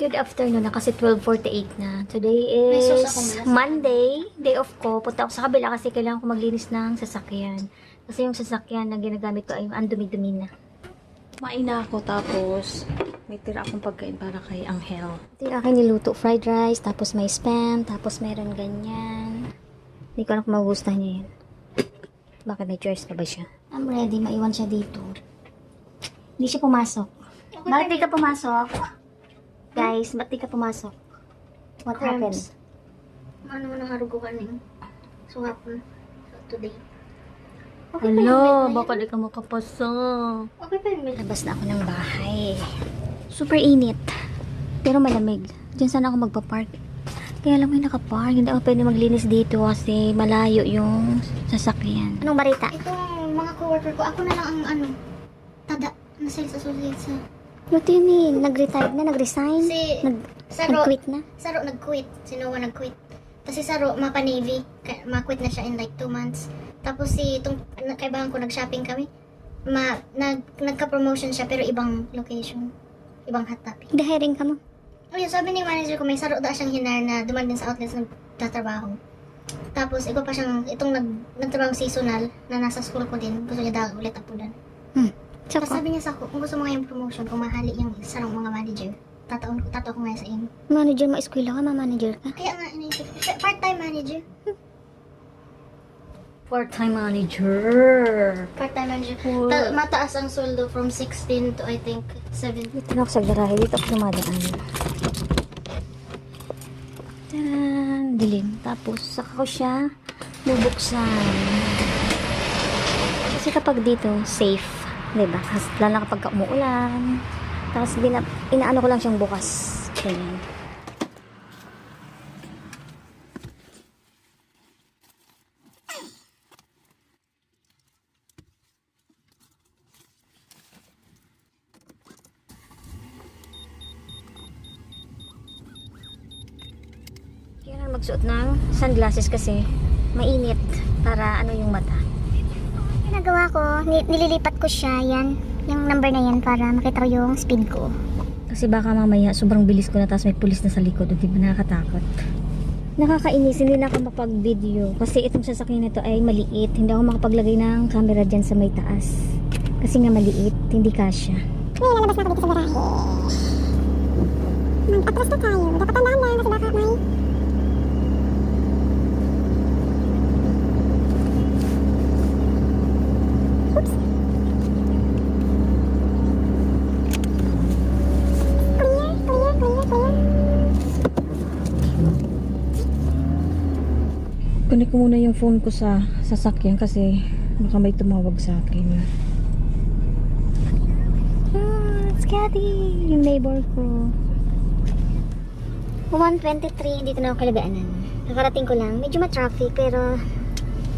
Good afternoon na kasi 12.48 na. Today is Monday, day off ko. Punta ako sa kabila kasi kailangan ko maglinis ng sasakyan. Kasi yung sasakyan na ginagamit ko ay ang dumi-dumi na. Kumain na ako tapos may tira akong pagkain para kay Angel. Ito yung aking niluto. Fried rice, tapos may spam, tapos meron ganyan. Hindi ko alam kung magugustuhan niya yan. Bakit may choice pa ba siya? I'm ready. Maiwan siya dito. Hindi siya pumasok. Bakit di ka pumasok? Guys, ba't di ka pumasok? What happened? Ano mo nang harugukan niyo? So hapon. So today. Hello, baka di ka makapasok. Okay pa yung. Labas na ako ng bahay. Super init. Pero malamig. Diyan sana ako magpa-park. Kaya lang may nakapark. Hindi ako pwede maglinis dito kasi malayo yung sasakyan. Anong barita? Itong mga coworker ko, ako na lang ang ano, tada na sales associate sa... What do you mean? Nag-retire na? Nag-resign? Si Nag Saro, nag-quit na? Saro nag-quit. Si Noah nag-quit. Tapos si Saro, mapa Navy. Ka- Ma-quit na siya in like 2 months. Tapos si itong kaibahan ko, nag-shopping kami. Ma, nag, nagka-promotion siya pero ibang location. Ibang hot topic. Hindi hiring ka mo. Ayun, sabi ni manager ko, may saro daw siyang hinar na duman din sa outlets nagtatrabaho. Tapos, ikaw pa siyang, itong nag, nagtrabaho seasonal na nasa school ko din, gusto niya daw ulit ako doon. Tsaka, Tapos sabi niya sa ako, kung gusto mo nga yung promotion, kung mahali yung sarong mga manager, tataon, tataon ko nga sa inyo. manager mo, eskwela ka, ma-manager ka. Kaya nga, iniisip ko, pa- part-time manager. Part-time manager. Part-time manager. Cool. Ta- mataas ang sweldo from 16 to I think 17. Dito na ako sa garahe. Dito ako dumadaan. Taran! Dilim. Tapos, saka ko siya bubuksan. Kasi kapag dito, safe. Diba? Kasi lalo na kapag umuulan. Tapos, bina, inaano ko lang siyang bukas. Ganyan. Magsuot ng sunglasses kasi mainit para ano yung mata. Ginagawa ko, ni- nililipat ko siya, yan. Yung number na yan para makita ko yung speed ko. Kasi baka mamaya sobrang bilis ko na tapos may pulis na sa likod. Di ba nakakatakot? Nakakainis, hindi na ako mapag-video. Kasi itong sasakyan nito ay maliit. Hindi ako makapaglagay ng camera dyan sa may taas. Kasi nga maliit, hindi kasya. Ngayon, lalabas na ako dito sa garahe. Mag-atras na tayo. Dapat tandaan lang kasi baka may... Kunin ko muna yung phone ko sa sasakyan kasi baka may tumawag sa akin. Hmm, it's Cathy, yung neighbor ko. 123, dito na ako kalagaanan. Nakarating ko lang. Medyo ma-traffic, pero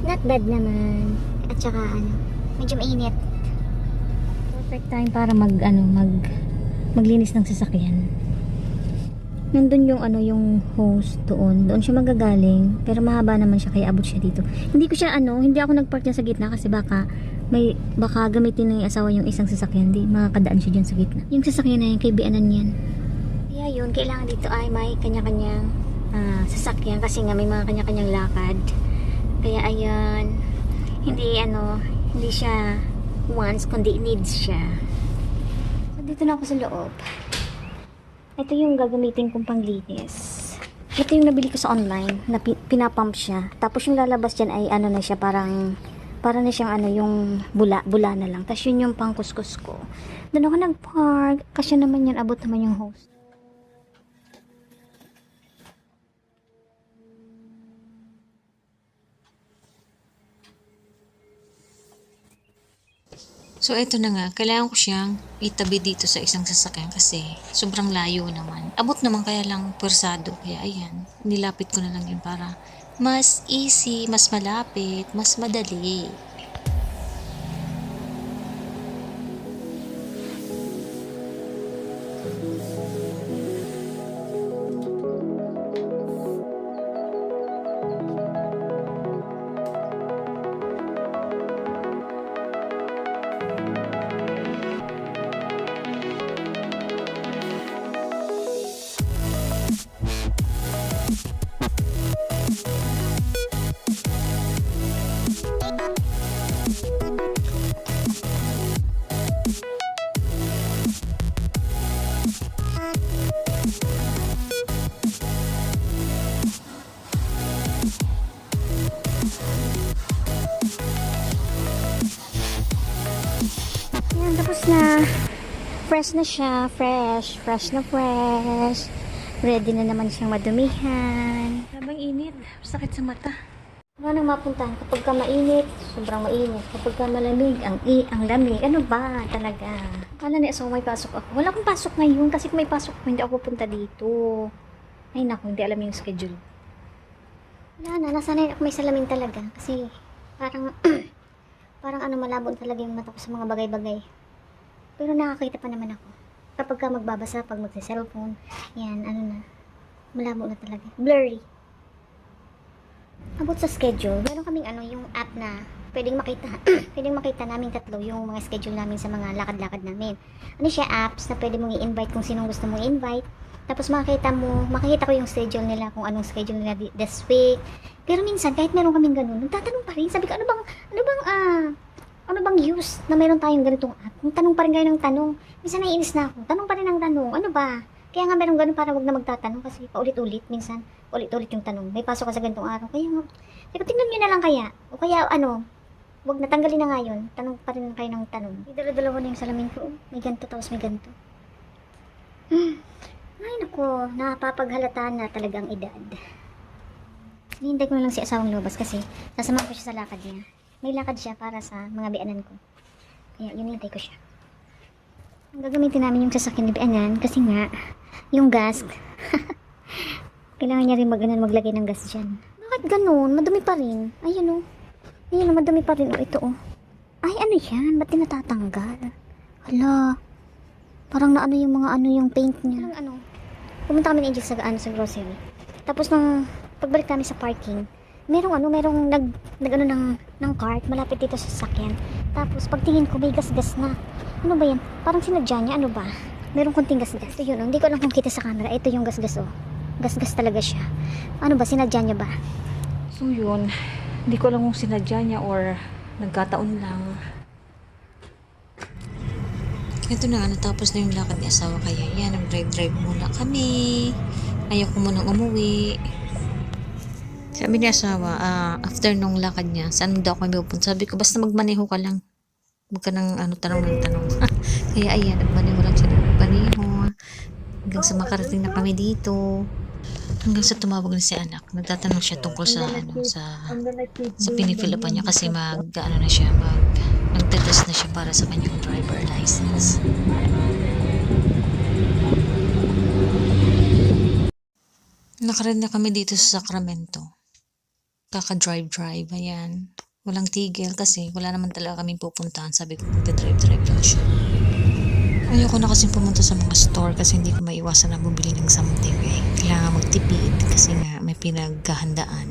not bad naman. At saka, ano, medyo mainit. Perfect time para mag ano mag maglinis ng sasakyan. Nandun yung ano yung host doon. Doon siya magagaling. Pero mahaba naman siya kaya abot siya dito. Hindi ko siya ano, hindi ako nagpark dyan sa gitna kasi baka may baka gamitin ng asawa yung isang sasakyan. Hindi makakadaan siya dyan sa gitna. Yung sasakyan na yan, kay Bianan yan. Kaya yun, kailangan dito ay may kanya-kanyang ah, sasakyan kasi nga may mga kanya-kanyang lakad. Kaya ayun, hindi ano, hindi siya wants kundi needs siya. So dito na ako sa loob. Ito yung gagamitin kong panglinis. Ito yung nabili ko sa online na pi- pinapump siya. Tapos yung lalabas dyan ay ano na siya parang para na siyang ano yung bula, bula na lang. Tapos yun yung pangkuskus ko. Doon ako nag-park. Kasi naman yan, abot naman yung host. So, eto na nga. Kailangan ko siyang itabi dito sa isang sasakyan kasi sobrang layo naman. Abot naman kaya lang persado. Kaya ayan, nilapit ko na lang yun para mas easy, mas malapit, mas madali. Tapos na. Fresh na siya. Fresh. Fresh na fresh. Ready na naman siyang madumihan. Sabang init. Sakit sa mata. Wala nang mapuntahan kapag ka mainit, sobrang mainit. Kapag ka malamig, ang i, ang lamig. Ano ba talaga? Kala ni Aso may pasok ako. Wala akong pasok ngayon kasi kung may pasok ako, hindi ako pupunta dito. Ay naku, hindi alam yung schedule. Wala na, nasanay ako may salamin talaga. Kasi parang, parang ano malabo talaga yung mata ko sa mga bagay-bagay. Pero nakakita pa naman ako. Kapag ka magbabasa, pag magsa-cellphone, yan, ano na, malabo na talaga. Blurry. About sa schedule, meron kaming ano, yung app na pwedeng makita, pwedeng makita namin tatlo yung mga schedule namin sa mga lakad-lakad namin. Ano siya, apps na pwede mong i-invite kung sinong gusto mong i-invite. Tapos makikita mo, makikita ko yung schedule nila, kung anong schedule nila this week. Pero minsan, kahit meron kaming ganun, nagtatanong pa rin. Sabi ko, ano bang, ano bang, ah, ano bang use na meron tayong ganitong app? Kung tanong pa rin kayo ng tanong, minsan naiinis na ako. Tanong pa rin ng tanong, ano ba? Kaya nga meron ganun para wag na magtatanong kasi paulit-ulit, minsan, ulit-ulit yung tanong. May pasok ka sa ganitong araw. Kaya nga, ko, tingnan nyo na lang kaya. O kaya, ano, wag na tanggalin na nga. Tanong pa rin kayo ng tanong. May dala-dalawa na yung salamin ko. May ganito, tapos may ganito. Hmm. Ay, naku, napapaghalata na talagang edad. Hinihintay ko na lang si asawang lumabas kasi sasamahan ko siya sa lakad niya. May lakad siya para sa mga bianan ko. Kaya hinihintay ko siya. Gagamitin namin yung sasakyan ni bianan kasi nga, yung gas, kailangan niya rin mag, ano, maglagay ng gas dyan. Bakit ganun? Madumi pa rin. Ayun o. Ayun o, madumi pa rin o. Ito o. Ay, ano yan? Ba't natatanggal? Hala. Parang naano yung mga ano yung paint niya. Parang ano. Pumunta kami ni Angel sa, ano, sa grocery. Tapos nung pagbalik namin sa parking, merong ano, merong nag, nag ano ng, ng cart malapit dito sa sasakyan. Tapos pagtingin ko, may gas-gas na. Ano ba yan? Parang sinadya niya, ano ba? Merong konting gas-gas. Ito yun, oh. hindi ko alam kung kita sa camera. Ito yung gas-gas, oh. Gas-gas talaga siya. Ano ba, sinadya niya ba? So yun, hindi ko alam kung sinadya niya or nagkataon lang. Ito na nga, natapos na yung lakad ni asawa kaya yan, nag-drive-drive muna kami. Ayaw ko munang umuwi. Sabi ni asawa, ah, after nung lakad niya, saan daw kami pupunta? Sabi ko, basta magmaneho ka lang. Huwag ka nang ano, tanong ng tanong. kaya ayan, nagmaneho lang siya ng magmaneho. Hanggang sa makarating na kami dito. Hanggang sa tumawag na si anak. Nagtatanong siya tungkol sa ano, sa sa pinifila pa niya kasi mag ano na siya mag nagtetest na siya para sa kanyang driver license. Nakared na kami dito sa Sacramento. Kaka-drive-drive, ayan. Walang tigil kasi wala naman talaga kaming pupuntahan. Sabi ko, magta-drive-drive lang siya. Ayoko na kasi pumunta sa mga store kasi hindi ko maiwasan na bumili ng something eh. Kailangan magtipid kasi nga may pinaghahandaan.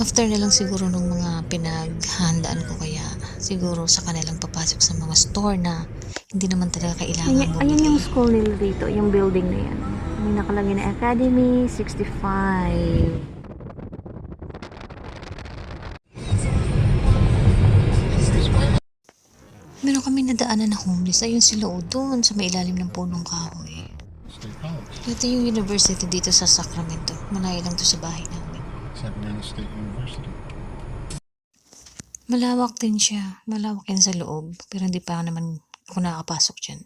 After na lang siguro nung mga pinaghandaan ko kaya siguro sa kanilang papasok sa mga store na hindi naman talaga kailangan Ayan, bumili. ayan yung school nila dito, yung building na yan. May nakalagay na Academy 65. Kami nadaanan na homeless. Ayun sila o doon sa may ilalim ng punong kahoy. Ito yung university dito sa Sacramento. Malayo lang to sa bahay namin. Sacramento State University. Malawak din siya. Malawak yan sa loob. Pero hindi pa naman ako nakakapasok dyan.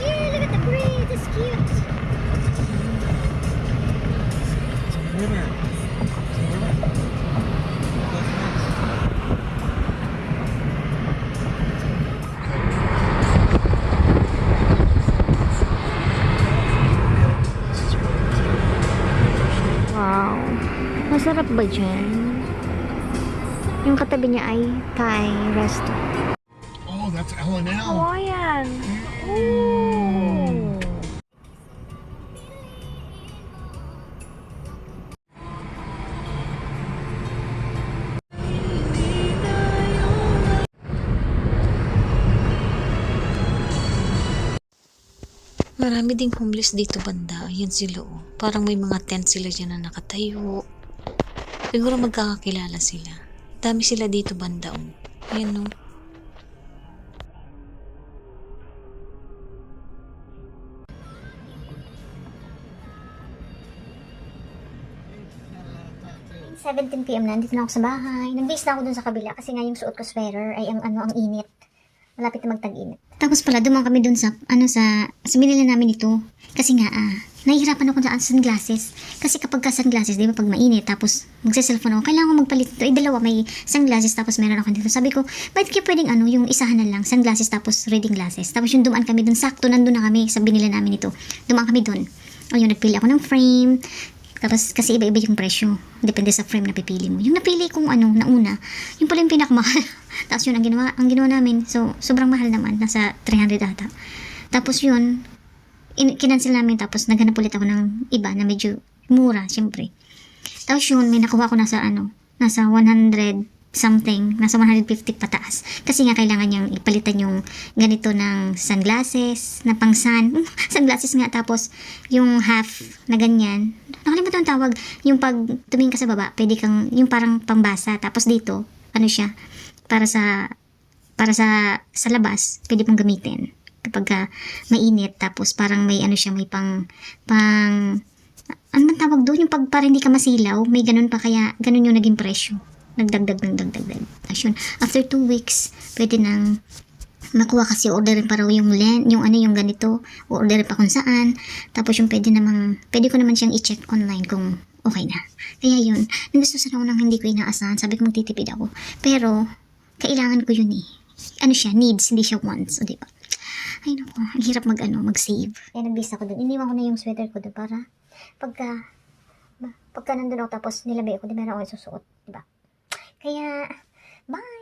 Yay, look at the bridge! It's cute! It's a river. Masarap ba dyan? Yung katabi niya ay Thai resto. Oh, that's L and L. Hawaiian! Ooh! Marami ding homeless dito banda. Yan sila oh. Parang may mga tent sila dyan na nakatayo. Siguro magkakakilala sila. Dami sila dito banda bandaon. Ayan oh. no. Seventeen PM na, nandito na ako sa bahay. Nag-base na ako dun sa kabila kasi nga yung suot ko sweater ay ang ano ang init. Malapit na magtag-init. Tapos pala, dumang kami dun sa, ano sa, sa binili namin ito. Kasi nga, ah, nahihirapan ako sa sunglasses. Kasi kapag ka sunglasses, di ba, pag mainit, tapos magsa-cellphone ako, kailangan ko magpalit ito. Eh, dalawa, may sunglasses, tapos meron ako dito. Sabi ko, bakit kaya pwedeng ano, yung isahan na lang, sunglasses, tapos reading glasses. Tapos yung dumaan kami dun, sakto, nandun na kami sa binili namin ito. Dumaan kami dun. O yung nagpili ako ng frame, tapos kasi iba-iba yung presyo. Depende sa frame na pipili mo. Yung napili kong ano, nauna, yung pala yung pinakamahal. Tapos yun ang ginawa, ang ginawa namin. So, sobrang mahal naman. Nasa 300 ata. Tapos yun, in, kinancel namin. Tapos naghanap ulit ako ng iba na medyo mura, syempre. Tapos yun, may nakuha ko nasa ano, nasa 100 something, nasa 150 pataas. Kasi nga kailangan niyang ipalitan yung ganito ng sunglasses, na pang sun. sunglasses nga, tapos yung half na ganyan. Nakalimutan ang tawag. Yung pag tumingin ka sa baba, pwede kang, yung parang pambasa. Tapos dito, ano siya, para sa, para sa, sa labas, pwede mong gamitin. Kapag ka mainit, tapos parang may ano siya, may pang, pang, ano man tawag doon? Yung pag para hindi ka masilaw, may ganun pa kaya, ganun yung naging presyo. Nagdagdag ng dagdag. Tapos yun, after two weeks, pwede nang makuha kasi orderin pa raw yung len, yung ano yung ganito, orderin pa kung saan. Tapos yung pwede namang, pwede ko naman siyang i-check online kung okay na. Kaya yun, nagustusan ako ng hindi ko inaasahan. Sabi ko magtitipid ako. Pero, kailangan ko yun eh. Ano siya, needs, hindi siya wants. O diba? Ay naku, ang hirap mag ano, mag-save. Kaya nag-bis ako dun. Iniwan ko na yung sweater ko dun para pagka, pagka nandun ako tapos nilagay ako, di meron ako isusuot. Diba? 好呀，拜。